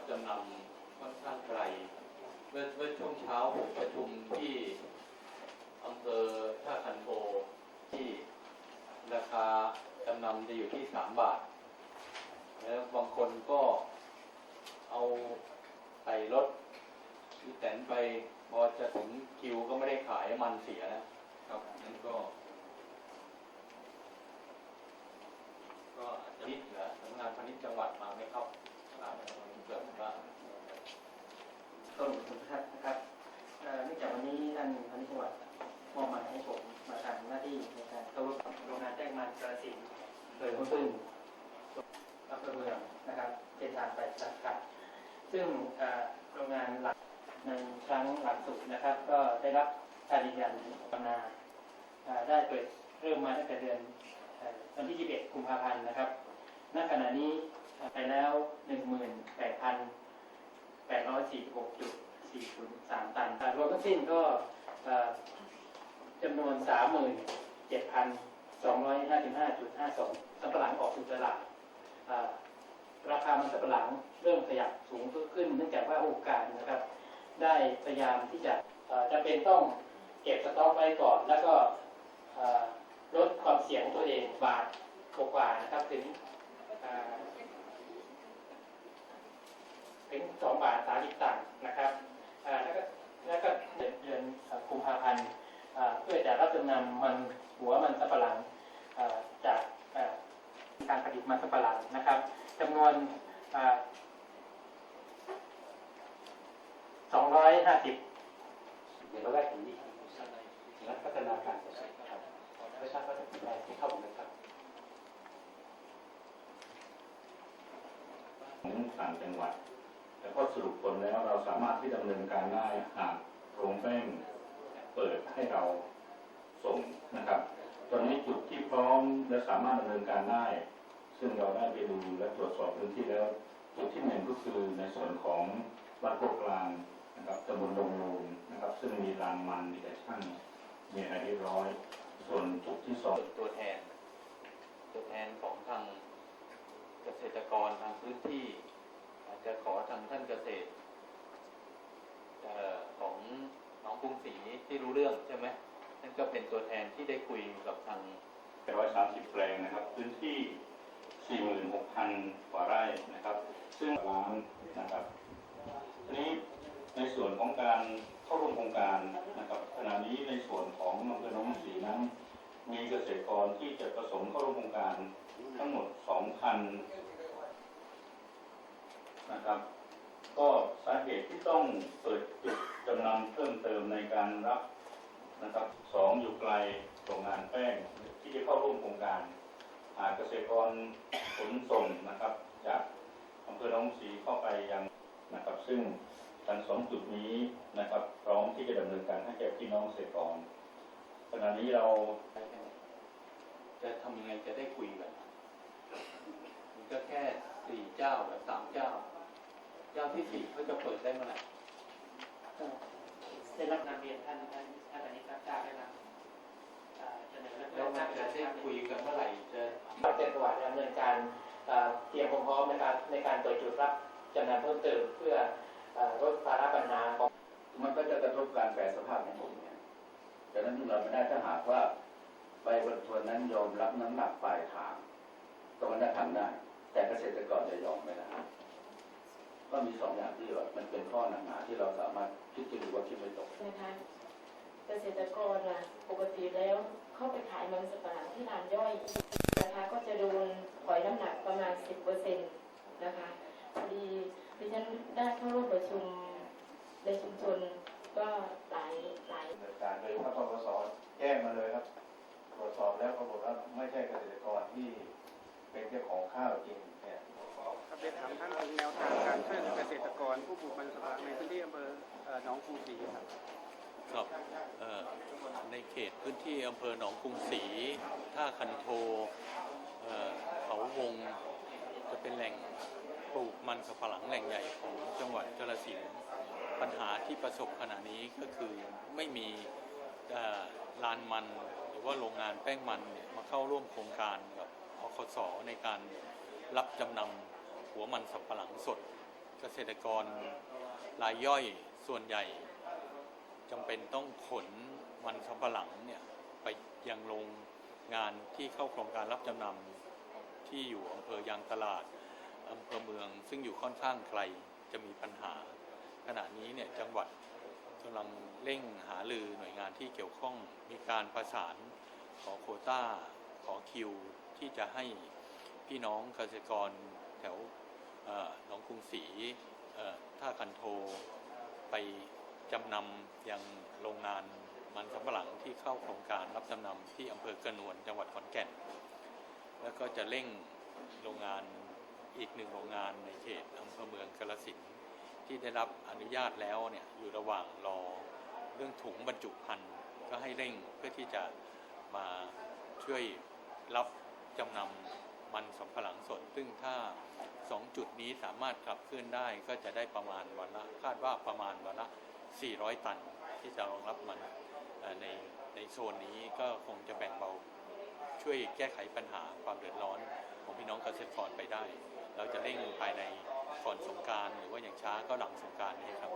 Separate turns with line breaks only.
รับจำนำค่อนข้างไกล เมื่อเมื่อช่วงเช้าผมประชุมที่อำเภอท่าคันโทที่ราคาจำนำจะอยู่ที่สามบาท แล้วบางคนก็เอาใส่รถที่แตนไปพอจะถึงคิวก็ไม่ได้ขายมันเสียนะครับนั่นก็ ก็อาจจะนิดเหลือสำนักงานพาณิชย์จังหวัดมาไหมครับตามเกิดว่า
ต้นทุนทัศน์นะครับเนื่องจากวันนี้ท่านพาณิชย์จังหวัดมอบหมายให้ผมมาทำหน้าที่ในการเข้าร่วมโรงงานแจ้งมันกระสินธุ์โดยคุณพึ่งอำเภอเมืองนะครับเป็นทางไปสักกัดซึ่งโรงงานหลักในครั้งหลังสุดนะครับ ก็ได้รับการยืนยันปนาได้เปิดเริ่มมาตั้งแต่เดือนวันที่ 21 กุมภาพันธ์นะครับ ณ ขณะนี้ไปแล้ว 18,000 846.403 ตันอ่ารวมทั้งสิ้นก็เอ่อจำนวน 37,255.52สัมปะหลังออกสู่ตลาดราคามันสัมปะหลังเริ่มขยับสูงขึ้นเนื่องจากว่าองค์การนะครับ ได้พยายามที่จะจำเป็นต้องเก็บสต็อกไว้ก่อน แล้วก็ลดความเสี่ยงของตัวเองบาทกว่าๆนะครับถึงอ่า ถึงสองบาทสามสิบตังค์นะครับอ่าแล้วก็แล้วก็เดือนเดือนเอ่อกุมภาพันธ์อ่าเพื่อจะรับจำนำมันหัวมันสับปะหลังอ่าจากอ่าการผลิตมันสับปะหลังนะครับจำนวนสองร้อยห้าสิบ
เดี๋ยวเราได้ถึงนี้นักพัฒนาการเกษตรครับไม่ทราบว่าจะเป็นอะไรที่เข้าไหมครับ
ของต่างจังหวัด แต่ก็สรุปผลแล้วเราสามารถที่ดำเนินการได้หากโรงแป้งเปิดให้เราส่งนะครับ ตอนนี้จุดที่พร้อมและสามารถดำเนินการได้ ซึ่งเราได้ไปดูและตรวจสอบพื้นที่แล้ว จุดที่หนึ่งก็คือในส่วนของวัดโคกลางนะครับตำบลดงนูนนะครับ ซึ่งมีลานมันมีแต่ช่างมีอะไรเรียบร้อย ส่วนจุดที่สอง
ตัวแทน ตัวแทนของทางเกษตรกรทางพื้นที่ อาจจะขอทางท่านเกษตรของน้องกรุงศรีที่รู้เรื่องใช่ไหมนั่นก็เป็นตัวแทนที่ได้คุยกับทาง
ร้อยสามสิบแปลงนะครับ พื้นที่สี่หมื่นหกพันกว่าไร่นะครับ ซึ่งล้านนะครับทีนี้ในส่วนของการเข้าร่วมโครงการนะครับขณะนี้ในส่วนของอำเภอหนองสีนั้น มีเกษตรกรที่จะประสงค์เข้าร่วมโครงการทั้งหมดสองพั นะครับ ก็สาเหตุที่ต้องเปิดจุดจำนำเพิ่มเติมในการรับนะครับสองอยู่ไกลโรงงานแป้งที่จะเข้าร่วมโครงการหากเกษตรกรขนส่งนะครับ จากอำเภอหนองสีเข้าไปยังนะครับ ซึ่งทั้งสองจุดนี้นะครับพร้อมที่จะดำเนินการให้แก่พี่น้องเกษตรกรขณะนี้เรา
จะทำยังไงจะได้คุยกันมันก็แค่สี่เจ้าหรือสามเจ้า เจ้าที่สี่เขาจะเปิดได้เมื่อไหร่
ได้รับนำเรียนท่านท่านท่านอนิกาได้รับอ่าเสนอ
แล้วมันจะได้คุยกันเมื่อไหร่จะ
เราจะจังหวัดดำเนินการอ่าเตรียมความพร้อมในการในการเปิดจุดรับจำนำเพิ่มเติมเพื่ออ่าลดภาระปัญหาของ
มันก็จะกระทบการแปรสภาพของผมเนี่ยฉะนั้นเราไม่ได้ถ้าหากว่าใบบรรทวนนั้นยอมรับน้ำหนักปลายทางตรงนั้นทำได้ แต่เกษตรกรจะยอมไม่ได้ ก็มีสองอย่างที่ว่ามันเป็นข้อหนักหนาที่เราสามารถคิดจะดูว่าคิดไม่ตก
นะคะเกษตรกรนะปกติแล้วเข้าไปขายมันสับปะหลังที่ร้านย่อยนะคะก็จะโดนถอยน้ำหนักประมาณ 10%นะคะพอดีดิฉันได้เข้าร่วมประชุมในชุมชนก็หลายหลาย
ดำเนินการโดยพระปปสแจ้งมาเลยครับตรวจสอบแล้วปรากฏว่าไม่ใช่เกษตรกรที่เป็นเจ้าของข้าวจริงเนี่ย
ครับเรียนถามท่านถึงแนวทางการช่วยเหลือเกษตรกร ผู้ปลูกมันสำปะหลังในพื้นที่อำเภอเอ่อหนองกรุงศรีครับ
ครับเอ่อในเขตพื้นที่อำเภอหนองกรุงศรีท่าคันโทเอ่อเขาวง จะเป็นแหล่งปลูกมันสำปะหลังแหล่งใหญ่ของจังหวัดกาฬสินธุ์ปัญหาที่ประสบขณะนี้ก็คือไม่มีเอ่อลานมัน หรือว่าโรงงานแป้งมันเนี่ยมาเข้าร่วมโครงการกับอคสในการ รับจำนำหัวมันสำปะหลังสด เกษตรกรรายย่อยส่วนใหญ่จำเป็นต้องขนมันสำปะหลังเนี่ยไปยังโรงงานที่เข้าโครงการรับจำนำที่อยู่อำเภอยางตลาดอำเภอเมือง ซึ่งอยู่ค่อนข้างไกลจะมีปัญหา ขณะนี้เนี่ยจังหวัดกำลังเร่งหาลือหน่วยงานที่เกี่ยวข้องมีการประสานขอโคต้าขอคิวที่จะให้ พี่น้องเกษตรกรแถวหนองกรุงศรีท่าคันโทไปจำนำยังโรงงานมันสำปะหลังที่เข้าโครงการรับจำนำที่อำเภอกระนวนจังหวัดขอนแก่น แล้วก็จะเร่งโรงงานอีกหนึ่งโรงงานในเขตอำเภอเมืองกาฬสินที่ได้รับอนุญาตแล้วเนี่ยอยู่ระหว่างรอเรื่องถุงบรรจุภัณฑ์ก็ให้เร่งเพื่อที่จะมาช่วยรับจำนำ มันสำปะหลังสด ซึ่งถ้า 2 จุดนี้สามารถขับเคลื่อนได้ก็จะได้ประมาณวันละคาดว่าประมาณวันละ 400 ตันที่จะรองรับมันในในโซนนี้ก็คงจะแบ่งเบาช่วยแก้ไขปัญหาความเดือดร้อนของพี่น้องเกษตรกรไปได้ เราจะเร่งภายในก่อนสงการหรือว่าอย่างช้าก็หลังสงการนี้ครับ